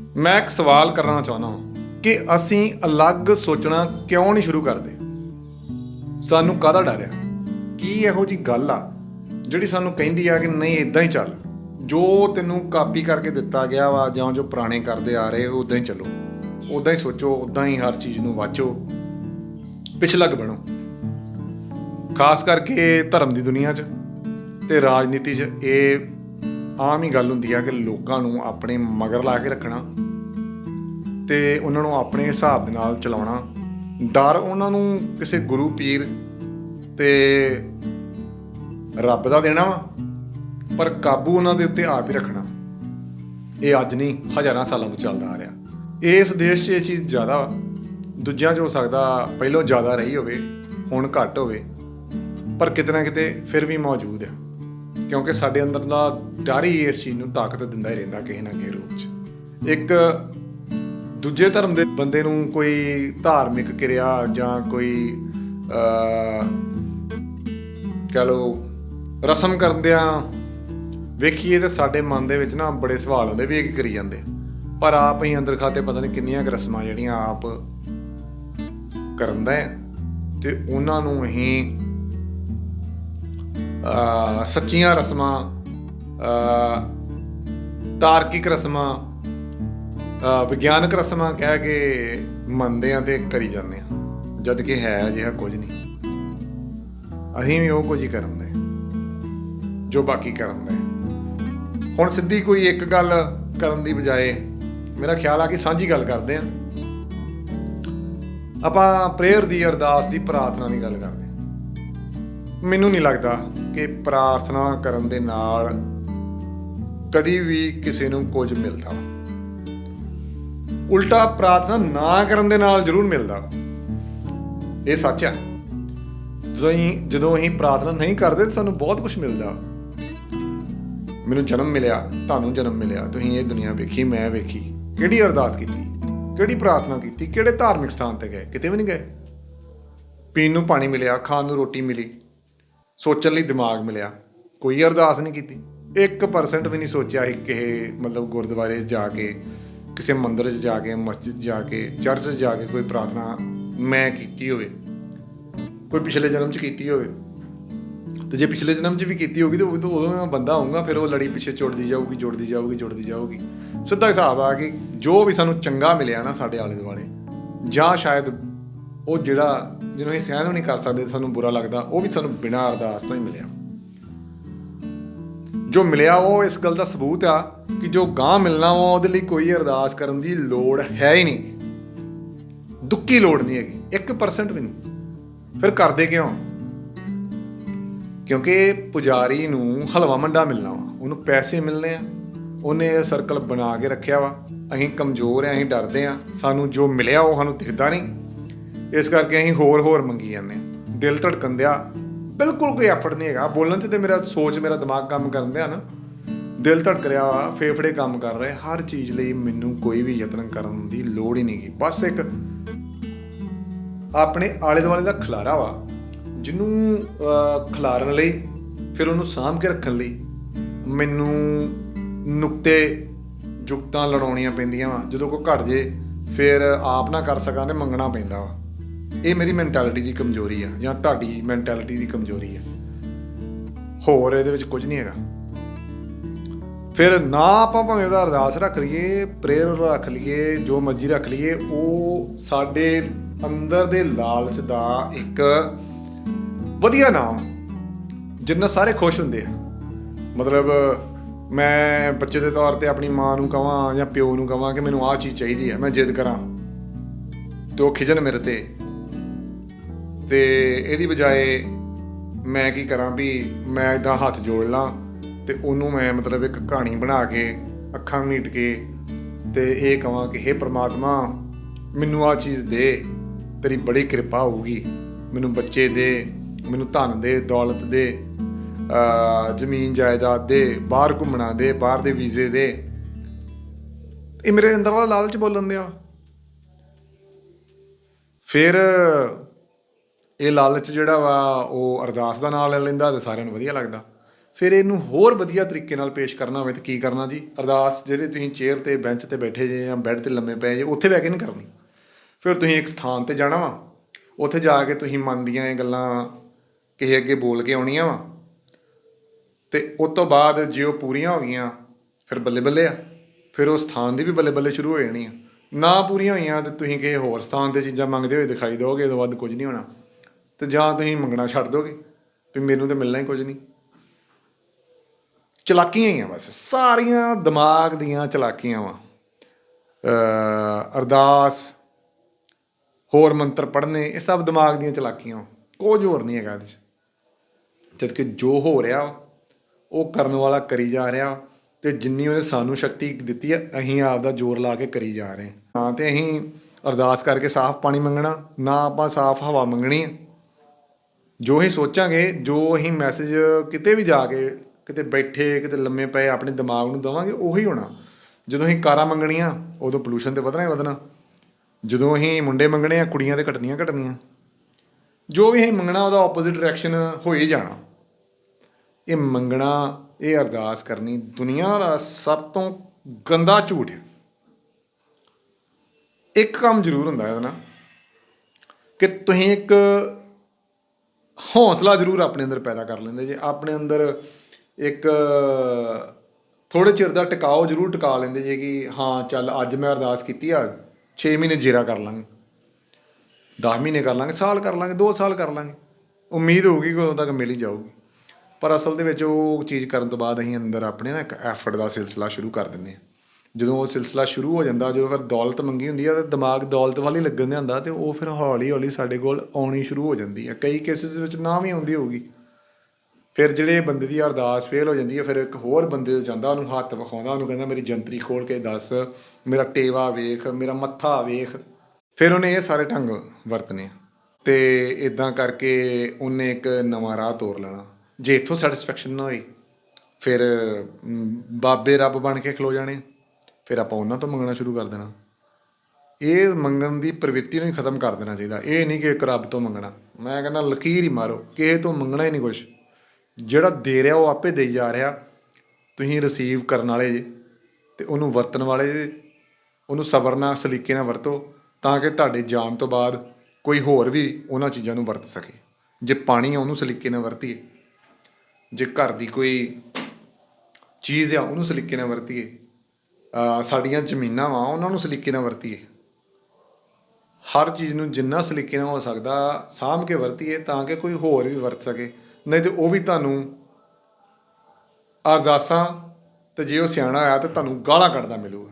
ਮੈਂ ਇੱਕ ਸਵਾਲ ਕਰਨਾ ਚਾਹੁੰਦਾ ਹਾਂ ਕਿ ਅਸੀਂ ਅਲੱਗ ਸੋਚਣਾ ਕਿਉਂ ਨਹੀਂ ਸ਼ੁਰੂ ਕਰਦੇ? ਸਾਨੂੰ ਕਾਹਦਾ ਡਰ ਆ? ਕੀ ਇਹੋ ਜੀ ਗੱਲ ਆ ਜਿਹੜੀ ਸਾਨੂੰ ਕਹਿੰਦੀ ਆ ਕਿ ਨਹੀਂ ਇਦਾਂ ਹੀ ਚੱਲ? ਜੋ ਤੈਨੂੰ ਕਾਪੀ ਕਰਕੇ ਦਿੱਤਾ ਗਿਆ ਵਾ ਜਾਂ ਜੋ ਪੁਰਾਣੇ ਕਰਦੇ ਆ ਰਹੇ ਉਦਾਂ ਹੀ ਚੱਲੋ। ਉਦਾਂ ਹੀ ਸੋਚੋ ਉਦਾਂ ਹੀ ਹਰ ਚੀਜ਼ ਨੂੰ ਵਾਚੋ। ਪਿਛਲੱਗ ਬਣੋ। ਖਾਸ ਕਰਕੇ ਧਰਮ ਦੀ ਦੁਨੀਆ 'ਚ ਤੇ ਰਾਜਨੀਤੀ 'ਚ ਇਹ ਆਮ ਹੀ ਗੱਲ ਹੁੰਦੀ ਆ ਕਿ ਲੋਕਾਂ ਨੂੰ ਆਪਣੇ ਮਗਰ ਲਾ ਕੇ ਰੱਖਣਾ ਤੇ ਉਹਨਾਂ ਨੂੰ ਆਪਣੇ ਹਿਸਾਬ ਦੇ ਨਾਲ ਚਲਾਉਣਾ। ਡਰ ਉਹਨਾਂ ਨੂੰ ਕਿਸੇ ਗੁਰੂ ਪੀਰ ਤੇ ਰੱਬ ਦਾ ਦੇਣਾ ਵਾ, ਪਰ ਕਾਬੂ ਉਹਨਾਂ ਦੇ ਉੱਤੇ ਆਪ ਹੀ ਰੱਖਣਾ। ਇਹ ਅੱਜ ਨਹੀਂ, ਹਜ਼ਾਰਾਂ ਸਾਲਾਂ ਤੋਂ ਚੱਲਦਾ ਆ ਰਿਹਾ। ਇਸ ਦੇਸ਼ 'ਚ ਇਹ ਚੀਜ਼ ਜ਼ਿਆਦਾ ਵਾ। ਦੂਜਿਆਂ 'ਚ ਹੋ ਸਕਦਾ ਪਹਿਲਾਂ ਜ਼ਿਆਦਾ ਰਹੀ ਹੋਵੇ, ਹੁਣ ਘੱਟ ਹੋਵੇ, ਪਰ ਕਿਤੇ ਨਾ ਕਿਤੇ ਫਿਰ ਵੀ ਮੌਜੂਦ ਆ। ਕਿਉਂਕਿ ਸਾਡੇ ਅੰਦਰਲਾ ਡਰ ਹੀ ਇਸ ਚੀਜ਼ ਨੂੰ ਤਾਕਤ ਦਿੰਦਾ ਹੀ ਰਹਿੰਦਾ ਕਿਸੇ ਨਾ ਕਿਸੇ ਰੂਪ 'ਚ। ਇੱਕ ਦੂਜੇ ਧਰਮ ਦੇ ਬੰਦੇ ਨੂੰ ਕੋਈ ਧਾਰਮਿਕ ਕਿਰਿਆ ਜਾਂ ਕੋਈ ਅ ਕਹ ਲੋ ਰਸਮ ਕਰਦਿਆਂ ਵੇਖੀਏ ਤੇ ਸਾਡੇ ਮਨ ਦੇ ਵਿੱਚ ਨਾ ਬੜੇ ਸਵਾਲ ਆਉਂਦੇ ਵੀ ਇਹ ਕੀ ਕਰੀ ਜਾਂਦੇ। ਪਰ ਆਪ ਹੀ ਅੰਦਰ ਖਾਤੇ ਪਤਾ ਨਹੀਂ ਕਿੰਨੀਆਂ ਕੁ ਰਸਮਾਂ ਜਿਹੜੀਆਂ ਆਪ ਕਰਦਾ ਹੈ ਤੇ ਉਹਨਾਂ ਨੂੰ ਅਸੀਂ ਸੱਚੀਆਂ ਰਸਮਾਂ ਤਾਰਕਿਕ ਰਸਮਾਂ ਵਿਗਿਆਨਕ ਰਸਮਾਂ ਕਹਿ ਕੇ ਮੰਨਦੇ ਆ ਤੇ ਕਰੀ ਜਾਂਦੇ ਆ ਜਦ ਕਿ ਹੈ ਅਜਿਹਾ ਕੁਝ ਨਹੀਂ। ਅਸੀਂ ਵੀ ਉਹ ਕੁਝ ਹੀ ਕਰਨ ਦੇ ਜੋ ਬਾਕੀ ਕਰਨ ਦੇ ਹੁਣ ਸਿੱਧੀ ਕੋਈ ਇੱਕ ਗੱਲ ਕਰਨ ਦੀ ਬਜਾਏ ਮੇਰਾ ਖਿਆਲ ਆ ਕਿ ਸਾਂਝੀ ਗੱਲ ਕਰਦੇ ਆ ਆਪਾਂ ਪ੍ਰੇਅਰ ਦੀ ਅਰਦਾਸ ਦੀ ਪ੍ਰਾਰਥਨਾ ਦੀ ਗੱਲ ਕਰਦੇ ਮੈਨੂੰ ਨਹੀਂ ਲੱਗਦਾ ਕਿ ਪ੍ਰਾਰਥਨਾ ਕਰਨ ਦੇ ਨਾਲ ਕਦੀ ਵੀ ਕਿਸੇ ਨੂੰ ਕੁਝ ਮਿਲਦਾ ਉਲਟਾ ਪ੍ਰਾਰਥਨਾ ਨਾ ਕਰਨ ਦੇ ਨਾਲ ਜ਼ਰੂਰ ਮਿਲਦਾ ਇਹ ਸੱਚ ਹੈ ਜਦੋਂ ਅਸੀਂ ਜਦੋਂ ਅਸੀਂ ਪ੍ਰਾਰਥਨਾ ਨਹੀਂ ਕਰਦੇ ਤਾਂ ਸਾਨੂੰ ਬਹੁਤ ਕੁਝ ਮਿਲਦਾ ਮੈਨੂੰ ਜਨਮ ਮਿਲਿਆ, ਤੁਹਾਨੂੰ ਜਨਮ ਮਿਲਿਆ, ਤੁਸੀਂ ਇਹ ਦੁਨੀਆ ਵੇਖੀ, ਮੈਂ ਵੇਖੀ। ਕਿਹੜੀ ਅਰਦਾਸ ਕੀਤੀ? ਕਿਹੜੀ ਪ੍ਰਾਰਥਨਾ ਕੀਤੀ? ਕਿਹੜੇ ਧਾਰਮਿਕ ਸਥਾਨ ਤੇ ਗਏ? ਕਿਤੇ ਵੀ ਨਹੀਂ ਗਏ। ਪੀਣ ਨੂੰ ਪਾਣੀ ਮਿਲਿਆ, ਖਾਣ ਨੂੰ ਰੋਟੀ ਮਿਲੀ। ਸੋਚਣ ਲਈ ਦਿਮਾਗ ਮਿਲਿਆ। ਕੋਈ ਅਰਦਾਸ ਨਹੀਂ ਕੀਤੀ। 1% ਵੀ ਨਹੀਂ ਸੋਚਿਆ ਸੀ ਕਿਸੇ ਮਤਲਬ ਗੁਰਦੁਆਰੇ 'ਚ ਜਾ ਕੇ, ਕਿਸੇ ਮੰਦਿਰ 'ਚ ਜਾ ਕੇ, ਮਸਜਿਦ 'ਚ ਜਾ ਕੇ, ਚਰਚ 'ਚ ਜਾ ਕੇ ਕੋਈ ਪ੍ਰਾਰਥਨਾ ਮੈਂ ਕੀਤੀ ਹੋਵੇ। ਕੋਈ ਪਿਛਲੇ ਜਨਮ 'ਚ ਕੀਤੀ ਹੋਵੇ। ਤੇ ਜੇ ਪਿਛਲੇ ਜਨਮ 'ਚ ਵੀ ਕੀਤੀ ਹੋਗੀ ਤਾਂ ਉਦੋਂ ਉਦੋਂ ਮੈਂ ਬੰਦਾ ਹੋਊਗਾ, ਫਿਰ ਉਹ ਲੜੀ ਪਿੱਛੇ ਜੁੜਦੀ ਜਾਊਗੀ ਜੁੜਦੀ ਜਾਊਗੀ ਜੁੜਦੀ ਜਾਊਗੀ। ਸਿੱਧਾ ਹਿਸਾਬ ਆ ਕਿ ਜੋ ਵੀ ਸਾਨੂੰ ਚੰਗਾ ਮਿਲਿਆ ਨਾ ਸਾਡੇ ਆਲੇ ਦੁਆਲੇ ਜਾਂ ਸ਼ਾਇਦ ਉਹ ਜਿਹੜਾ ਜਿਹਨੂੰ ਅਸੀਂ ਸਹਿਣ ਨਹੀਂ ਕਰ ਸਕਦੇ, ਸਾਨੂੰ ਬੁਰਾ ਲੱਗਦਾ, ਉਹ ਵੀ ਸਾਨੂੰ ਬਿਨਾਂ ਅਰਦਾਸ ਤੋਂ ਹੀ ਮਿਲਿਆ। ਜੋ ਮਿਲਿਆ ਉਹ ਇਸ ਗੱਲ ਦਾ ਸਬੂਤ ਆ ਕਿ ਜੋ ਗਾਂ ਮਿਲਣਾ ਵਾ, ਉਹਦੇ ਲਈ ਕੋਈ ਅਰਦਾਸ ਕਰਨ ਦੀ ਲੋੜ ਹੈ ਹੀ ਨਹੀਂ। ਦੁੱਕੀ ਲੋੜ ਨਹੀਂ ਹੈਗੀ 1% ਵੀ ਨਹੀਂ। ਫਿਰ ਕਰਦੇ ਕਿਉਂ? ਕਿਉਂਕਿ ਪੁਜਾਰੀ ਨੂੰ ਹਲਵਾ ਮੰਡਾ ਮਿਲਣਾ ਵਾ, ਉਹਨੂੰ ਪੈਸੇ ਮਿਲਨੇ ਆ, ਉਹਨੇ ਇਹ ਸਰਕਲ ਬਣਾ ਕੇ ਰੱਖਿਆ ਵਾ। ਅਸੀਂ ਕਮਜ਼ੋਰ ਆ, ਅਸੀਂ ਡਰਦੇ ਆ, ਸਾਨੂੰ ਜੋ ਮਿਲਿਆ ਉਹ ਸਾਨੂੰ ਦਿਖਦਾ ਨਹੀਂ। ਇਸ ਕਰਕੇ ਅਸੀਂ ਹੋਰ ਹੋਰ ਮੰਗੀ ਜਾਂਦੇ ਆ ਦਿਲ ਧੜਕਣ ਦਿਆ, ਬਿਲਕੁਲ ਕੋਈ ਐਫਰਟ ਨਹੀਂ ਹੈਗਾ। ਬੋਲਣ 'ਚ ਤੇ ਮੇਰਾ ਸੋਚ, ਮੇਰਾ ਦਿਮਾਗ ਕੰਮ ਕਰਨ ਦਿਆ ਨਾ। ਦਿਲ ਧੜਕ ਰਿਹਾ ਵਾ ਫੇਫੜੇ ਕੰਮ ਕਰ ਰਹੇ। ਹਰ ਚੀਜ਼ ਲਈ ਮੈਨੂੰ ਕੋਈ ਵੀ ਯਤਨ ਕਰਨ ਦੀ ਲੋੜ ਹੀ ਨਹੀਂਗੀ ਬਸ ਇੱਕ ਆਪਣੇ ਆਲੇ ਦੁਆਲੇ ਦਾ ਖਲਾਰਾ ਵਾ, ਜਿਹਨੂੰ ਖਲਾਰਨ ਲਈ, ਫਿਰ ਉਹਨੂੰ ਸਾਂਭ ਕੇ ਰੱਖਣ ਲਈ ਮੈਨੂੰ ਨੁਕਤੇ ਜੁਗਤਾਂ ਲੜਾਉਣੀਆਂ ਪੈਂਦੀਆਂ ਵਾ। ਜਦੋਂ ਕੋਈ ਘਟ ਜੇ, ਫਿਰ ਆਪ ਨਾ ਕਰ ਸਕਾਂ ਤੇ ਮੰਗਣਾ ਪੈਂਦਾ ਵਾ। ਇਹ ਮੇਰੀ ਮੈਂਟੈਲਿਟੀ ਦੀ ਕਮਜ਼ੋਰੀ ਆ ਜਾਂ ਤੁਹਾਡੀ ਮੈਂਟੈਲਿਟੀ ਦੀ ਕਮਜ਼ੋਰੀ ਆ। ਹੋਰ ਇਹਦੇ ਵਿੱਚ ਕੁਝ ਨਹੀਂ ਹੈਗਾ। ਫਿਰ ਨਾ ਆਪਾਂ ਭਾਵੇਂ ਉਹਦਾ ਅਰਦਾਸ ਰੱਖ ਲਈਏ ਪ੍ਰੇਅਰ ਰੱਖ ਲਈਏ, ਜੋ ਮਰਜ਼ੀ ਰੱਖ ਲਈਏ, ਉਹ ਸਾਡੇ ਅੰਦਰ ਦੇ ਲਾਲਚ ਦਾ ਇੱਕ ਵਧੀਆ ਨਾਮ, ਜਿੰਨਾ ਸਾਰੇ ਖੁਸ਼ ਹੁੰਦੇ ਆ। ਮਤਲਬ ਮੈਂ ਬੱਚੇ ਦੇ ਤੌਰ ਤੇ ਆਪਣੀ ਮਾਂ ਨੂੰ ਕਹਾਂ ਜਾਂ ਪਿਓ ਨੂੰ ਕਹਾਂ ਕਿ ਮੈਨੂੰ ਆਹ ਚੀਜ਼ ਚਾਹੀਦੀ ਹੈ ਮੈਂ ਜਿੱਦ ਕਰਾਂ। ਤੇ ਉਹ ਖਿਜਣ ਮੇਰੇ ਤੇ। ਤੇ ਇਹਦੀ ਬਜਾਏ ਮੈਂ ਕੀ ਕਰਾਂ ਵੀ ਮੈਂ ਇਦਾਂ ਹੱਥ ਜੋੜ ਲਾਂ ਤੇ ਉਹਨੂੰ ਮੈਂ ਮਤਲਬ ਇੱਕ ਕਹਾਣੀ ਬਣਾ ਕੇ, ਅੱਖਾਂ ਮੀਟ ਕੇ ਤੇ ਇਹ ਕਹਾਂ ਕਿ हे ਪ੍ਰਮਾਤਮਾ, ਮੈਨੂੰ ਆ ਚੀਜ਼ ਦੇ, ਤੇਰੀ ਬੜੀ ਕਿਰਪਾ ਹੋਊਗੀ, ਮੈਨੂੰ ਬੱਚੇ ਦੇ, ਮੈਨੂੰ ਧਨ ਦੇ, ਦੌਲਤ ਦੇ ਜ਼ਮੀਨ ਜਾਇਦਾਦ ਦੇ, ਬਾਹਰ ਘੁੰਮਣਾ ਦੇ, ਬਾਹਰ ਦੇ ਵੀਜ਼ੇ ਦੇ। ਇਹ ਮੇਰੇ ਅੰਦਰ ਵਾਲਾ ਲਾਲਚ ਬੋਲਣ ਦਿਆ। ਫਿਰ ਇਹ ਲਾਲਚ ਜਿਹੜਾ ਵਾ, ਉਹ ਅਰਦਾਸ ਦਾ ਨਾਮ ਲੈ ਲੈਂਦਾ ਤੇ ਸਾਰਿਆਂ ਨੂੰ ਵਧੀਆ ਲੱਗਦਾ। ਫਿਰ ਇਹਨੂੰ ਹੋਰ ਵਧੀਆ ਤਰੀਕੇ ਨਾਲ ਪੇਸ਼ ਕਰਨਾ ਹੋਵੇ ਤਾਂ ਕੀ ਕਰਨਾ ਜੀ? ਅਰਦਾਸ ਜਿਹੜੇ ਤੁਸੀਂ ਚੇਅਰ ਤੇ, ਬੈਂਚ ਤੇ ਬੈਠੇ ਜੇ ਜਾਂ ਬੈੱਡ ਤੇ ਲੰਮੇ ਪਏ ਜੇ, ਉੱਥੇ ਬਹਿ ਕੇ ਨਹੀਂ ਕਰਨੀ। ਫਿਰ ਤੁਸੀਂ ਇੱਕ ਸਥਾਨ ਤੇ ਜਾਣਾ ਵਾ। ਉੱਥੇ ਜਾ ਕੇ ਤੁਸੀਂ ਮਨ ਦੀਆਂ ਇਹ ਗੱਲਾਂ ਕਿਸੇ ਅੱਗੇ ਬੋਲ ਕੇ ਆਉਣੀਆਂ ਵਾ। ਤੇ ਉਸ ਤੋਂ ਬਾਅਦ ਜੇ ਉਹ ਪੂਰੀਆਂ ਹੋ ਗਈਆਂ, ਫਿਰ ਬੱਲੇ ਬੱਲੇ ਆ। ਫਿਰ ਉਹ ਸਥਾਨ ਦੀ ਵੀ ਬੱਲੇ ਬੱਲੇ ਸ਼ੁਰੂ ਹੋ ਜਾਣੀ ਆ। ਨਾ ਪੂਰੀਆਂ ਹੋਈਆਂ ਤੇ ਤੁਸੀਂ ਕਿਸੇ ਹੋਰ ਸਥਾਨ ਤੇ ਚੀਜ਼ਾਂ ਮੰਗਦੇ ਹੋਏ ਦਿਖਾਈ ਦਿਓਗੇ, ਇਹ ਤੋਂ ਵੱਧ ਕੁਝ ਨਹੀਂ ਹੋਣਾ। ਤੇ ਜਾਂ ਤੁਸੀਂ ਮੰਗਣਾ ਛੱਡ ਦੋਗੇ ਵੀ ਮੈਨੂੰ ਤੇ ਮਿਲਣਾ ਹੀ ਕੁਝ ਨਹੀਂ। ਚਲਾਕੀਆਂ ਹੀ ਆ ਬਸ, ਸਾਰੀਆਂ ਦਿਮਾਗ ਦੀਆਂ ਚਲਾਕੀਆਂ ਵਾ। ਅਰਦਾਸ, ਹੋਰ ਮੰਤਰ ਪੜ੍ਹਨੇ, ਇਹ ਸਭ ਦਿਮਾਗ ਦੀਆਂ ਚਲਾਕੀਆਂ ਵਾਂ। ਕੁਝ ਹੋਰ ਨਹੀਂ ਹੈਗਾ ਇਹਦੇ 'ਚ। ਜਦ ਕਿ ਜੋ ਹੋ ਰਿਹਾ ਉਹ ਕਰਨ ਵਾਲਾ ਕਰੀ ਜਾ ਰਿਹਾ ਤੇ ਜਿੰਨੀ ਉਹਨੇ ਸਾਨੂੰ ਸ਼ਕਤੀ ਦਿੱਤੀ ਹੈ ਅਸੀਂ ਆਪ ਦਾ ਜ਼ੋਰ ਲਾ ਕੇ ਕਰੀ ਜਾ ਰਹੇ ਹਾਂ। ਹਾਂ ਤੇ ਅਸੀਂ ਅਰਦਾਸ ਕਰਕੇ ਸਾਫ਼ ਪਾਣੀ ਮੰਗਣਾ, ਨਾ ਆਪਾਂ ਸਾਫ਼ ਹਵਾ ਮੰਗਣੀ ਹੈ ਜੋ ਅਸੀਂ ਸੋਚਾਂਗੇ, ਜੋ ਅਸੀਂ ਮੈਸੇਜ ਕਿਤੇ ਵੀ ਜਾ ਕੇ, ਕਿਤੇ ਬੈਠੇ, ਕਿਤੇ ਲੰਮੇ ਪਏ ਆਪਣੇ ਦਿਮਾਗ ਨੂੰ ਦਵਾਂਗੇ, ਉਹੀ ਹੋਣਾ। ਜਦੋਂ ਅਸੀਂ ਕਾਰਾਂ ਮੰਗਣੀਆਂ, ਉਦੋਂ ਪੋਲੂਸ਼ਨ ਤੇ ਵਧਣਾ ਹੀ ਵਧਣਾ। ਜਦੋਂ ਅਸੀਂ ਮੁੰਡੇ ਮੰਗਣੇ ਆ, ਕੁੜੀਆਂ ਤੇ ਘਟਣੀਆਂ ਘਟਣੀਆਂ। ਜੋ ਵੀ ਅਸੀਂ ਮੰਗਣਾ, ਉਹਦਾ ਆਪੋਜ਼ਿਟ ਡਾਇਰੈਕਸ਼ਨ ਹੋ ਹੀ ਜਾਣਾ। ਇਹ ਮੰਗਣਾ, ਇਹ ਅਰਦਾਸ ਕਰਨੀ ਦੁਨੀਆ ਦਾ ਸਭ ਤੋਂ ਗੰਦਾ ਝੂਠ ਹੈ। ਇੱਕ ਕੰਮ ਜ਼ਰੂਰ ਹੁੰਦਾ ਇਹਦਾ ਨਾ ਕਿ ਤੁਸੀਂ ਇੱਕ ਹੌਸਲਾ ਜ਼ਰੂਰ ਆਪਣੇ ਅੰਦਰ ਪੈਦਾ ਕਰ ਲੈਂਦੇ ਜੇ ਆਪਣੇ ਅੰਦਰ ਇੱਕ ਥੋੜੇ ਚਿਰ ਦਾ ਟਿਕਾਓ ਜ਼ਰੂਰ ਟਿਕਾ ਲੈਂਦੇ ਜੇ ਕਿ ਹਾਂ, ਚੱਲ ਅੱਜ ਮੈਂ ਅਰਦਾਸ ਕੀਤੀ ਆ 6 ਮਹੀਨੇ ਜੀਰਾ ਕਰ ਲਾਂਗੇ। 10 ਮਹੀਨੇ ਕਰ ਲਾਂਗੇ, ਸਾਲ ਕਰ ਲਾਂਗੇ 2 ਸਾਲ ਕਰ ਲਾਂਗੇ। ਉਮੀਦ ਹੋਊਗੀ ਕਿ ਉਦੋਂ ਤੱਕ ਮਿਲ ਹੀ ਜਾਊਗੀ। ਪਰ ਅਸਲ ਦੇ ਵਿੱਚ ਉਹ ਚੀਜ਼ ਕਰਨ ਤੋਂ ਬਾਅਦ ਅਸੀਂ ਅੰਦਰ ਆਪਣੇ ਨਾ ਇੱਕ ਐਫਰਟ ਦਾ ਸਿਲਸਿਲਾ ਸ਼ੁਰੂ ਕਰ ਦਿੰਦੇ ਹਾਂ ਜਦੋਂ ਉਹ ਸਿਲਸਿਲਾ ਸ਼ੁਰੂ ਹੋ ਜਾਂਦਾ, ਜਦੋਂ ਫਿਰ ਦੌਲਤ ਮੰਗੀ ਹੁੰਦੀ ਆ ਤਾਂ ਦਿਮਾਗ ਦੌਲਤ ਵਾਲੀ ਲੱਗਣ ਦੇ ਹੁੰਦਾ ਤੇ ਉਹ ਫਿਰ ਹੌਲੀ ਹੌਲੀ ਸਾਡੇ ਕੋਲ ਆਉਣੀ ਸ਼ੁਰੂ ਹੋ ਜਾਂਦੀ ਆ। ਕਈ ਕੇਸਿਸ ਵਿੱਚ ਨਾ ਵੀ ਆਉਂਦੀ ਹੋਊਗੀ। ਫਿਰ ਜਿਹੜੇ ਬੰਦੇ ਦੀ ਅਰਦਾਸ ਫੇਲ ਹੋ ਜਾਂਦੀ ਹੈ ਫਿਰ ਇੱਕ ਹੋਰ ਬੰਦੇ ਤੋਂ ਜਾਂਦਾ, ਉਹਨੂੰ ਹੱਥ ਵਿਖਾਉਂਦਾ, ਉਹਨੂੰ ਕਹਿੰਦਾ, ਮੇਰੀ ਜੰਤਰੀ ਖੋਲ ਕੇ ਦੱਸ, ਮੇਰਾ ਟੇਵਾ ਵੇਖ, ਮੇਰਾ ਮੱਥਾ ਵੇਖ। ਫਿਰ ਉਹਨੇ ਇਹ ਸਾਰੇ ਢੰਗ ਵਰਤਨੇ ਆ। ਤੇ ਇਦਾਂ ਕਰਕੇ ਉਹਨੇ ਇੱਕ ਨਵਾਂ ਰਾਹ ਤੋਰ ਲੈਣਾ। ਜੇ ਇੱਥੋਂ ਸੈਟੀਸਫੈਕਸ਼ਨ ਨਾ ਹੋਈ, ਫਿਰ ਬਾਬੇ ਰੱਬ ਬਣ ਕੇ ਖਲੋ ਜਾਣੇ ਫਿਰ ਆਪਾਂ ਉਹਨਾਂ ਤੋਂ ਮੰਗਣਾ ਸ਼ੁਰੂ ਕਰ ਦੇਣਾ। ਇਹ ਮੰਗਣ ਦੀ ਪ੍ਰਵਿਰਤੀ ਨੂੰ ਹੀ ਖਤਮ ਕਰ ਦੇਣਾ ਚਾਹੀਦਾ। ਇਹ ਨਹੀਂ ਕਿ ਇੱਕ ਰੱਬ ਤੋਂ ਮੰਗਣਾ। ਮੈਂ ਕਹਿੰਦਾ, ਲਕੀਰ ਹੀ ਮਾਰੋ। ਕਿਸੇ ਤੋਂ ਮੰਗਣਾ ਹੀ ਨਹੀਂ ਕੁਝ ਜਿਹੜਾ ਦੇ ਰਿਹਾ, ਉਹ ਆਪੇ ਦੇਈ ਜਾ ਰਿਹਾ। ਤੁਸੀਂ ਰਿਸੀਵ ਕਰਨ ਵਾਲੇ ਜੇ, ਤੇ ਉਹਨੂੰ ਵਰਤਣ ਵਾਲੇ ਜੇ, ਉਹਨੂੰ ਸਬਰ ਨਾਲ, ਸਲੀਕੇ ਨਾਲ ਵਰਤੋ, ਤਾਂ ਕਿ ਤੁਹਾਡੇ ਜਾਣ ਤੋਂ ਬਾਅਦ ਕੋਈ ਹੋਰ ਵੀ ਉਹਨਾਂ ਚੀਜ਼ਾਂ ਨੂੰ ਵਰਤ ਸਕੇ। ਜੇ ਪਾਣੀ ਆ, ਉਹਨੂੰ ਸਲੀਕੇ ਨਾਲ ਵਰਤੀਏ। ਜੇ ਘਰ ਦੀ ਕੋਈ ਚੀਜ਼ ਆ, ਉਹਨੂੰ ਸਲੀਕੇ ਨਾਲ ਵਰਤੀਏ। ਸਾਡੀਆਂ ਜ਼ਮੀਨਾਂ ਵਾ, ਉਹਨਾਂ ਨੂੰ ਸਲੀਕੇ ਨਾਲ ਵਰਤੀਏ। ਹਰ ਚੀਜ਼ ਨੂੰ ਜਿੰਨਾ ਸਲੀਕੇ ਨਾਲ ਹੋ ਸਕਦਾ, ਸਾਂਭ ਕੇ ਵਰਤੀਏ ਤਾਂ ਕਿ ਕੋਈ ਹੋਰ ਵੀ ਵਰਤ ਸਕੇ। ਨਹੀਂ ਤੇ ਉਹ ਵੀ ਤੁਹਾਨੂੰ ਅਰਦਾਸਾਂ ਤੇ ਜੇ ਉਹ ਸਿਆਣਾ ਹੋਇਆ ਤਾਂ ਤੁਹਾਨੂੰ ਗਾਲਾਂ ਕੱਢਦਾ ਮਿਲੂਗਾ।